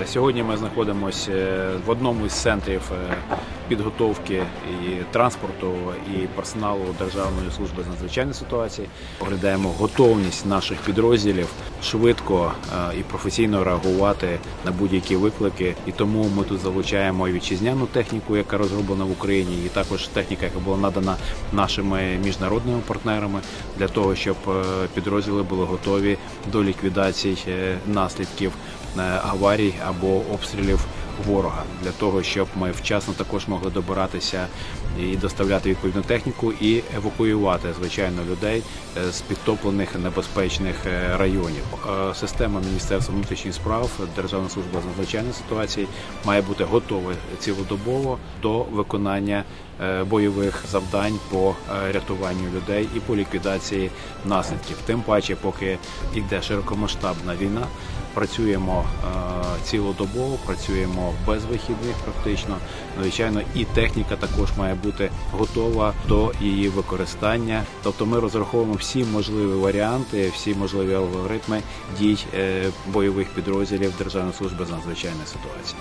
Е, Сьогодні ми знаходимося в одному із центрів е, підготовки і транспорту і персоналу Державної служби з надзвичайних ситуацій. Оглядаємо готовність наших підрозділів швидко е, і професійно реагувати на будь-які виклики. І тому ми тут залучаємо вітчизняну техніку, яка розроблена в Україні, і також техніка, яка була надана нашими міжнародними партнерами для того, щоб е, підрозділи були готові до ліквідації е, наслідків аварій або обстрілів ворога для того, щоб ми вчасно також могли добиратися і доставляти відповідну техніку і евакуювати звичайно людей е, з підтоплених небезпечних е, районів. Е, Система Міністерства внутрішніх справ Державна служба з надзвичайних ситуацій має бути готова цілодобово до виконання бойових завдань по е, рятуванню людей і по ліквідації наслідків. Тим паче, поки йде широкомасштабна війна, працюємо е, цілодобово, працюємо без вихідних практично. Звичайно, і техніка також має бути готова до її використання. Тобто ми розраховуємо всі можливі варіанти, всі можливі алгоритми дій е, бойових підрозділів Державної служби з надзвичайних ситуацій.